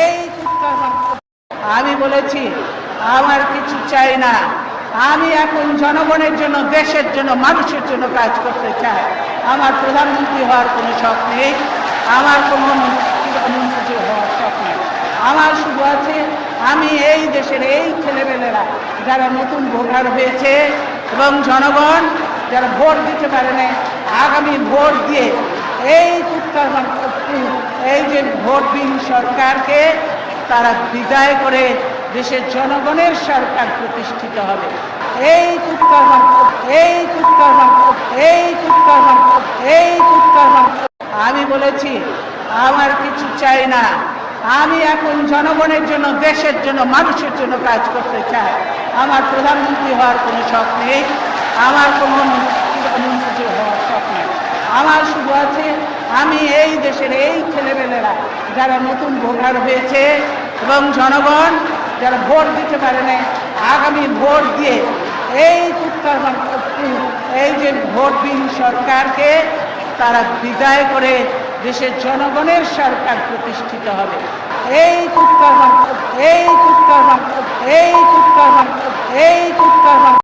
এই আমি বলেছি, আমার কিছু চাই না। আমি এখন জনগণের জন্য, দেশের জন্য, মানুষের জন্য কাজ করতে চাই। আমার প্রধানমন্ত্রী হওয়ার কোনো শখ নেই। আমার কোনো মন্ত্রী হওয়ার শখ নেই। আমার শুধু আছে, আমি এই দেশের এই ছেলেমেয়েরা যারা নতুন ভোটার হয়েছে এবং জনগণ যারা ভোট দিতে পারে না আগামী ভোট দিয়ে এই চিৎকার যে ভোটবিহীন সরকারকে তারা বিদায় করে দেশের জনগণের সরকার প্রতিষ্ঠিত হবে। এই চিৎকার এই চিৎকার এই চিৎকার এই চিৎকার আমি বলেছি, আমার কিছু চাই না। আমি এখন জনগণের জন্য, দেশের জন্য, মানুষের জন্য কাজ করতে চাই। আমার প্রধানমন্ত্রী হওয়ার কোনো শখ নেই। আমার কোনো মন্ত্রী হওয়ার শখ নেই। আমার শুধু আছে, আমি এই দেশের এই ছেলেমেয়েরা যারা নতুন ভোটার হয়েছে এবং জনগণ যারা ভোট দিতে পারে না আগামী ভোট দিয়ে এই এই যে ভোটবিহীন সরকারকে তারা বিদায় করে দেশের জনগণের সরকার প্রতিষ্ঠিত হবে। এই চিৎকার এই চিৎকার এই চিৎকার এই চিৎকার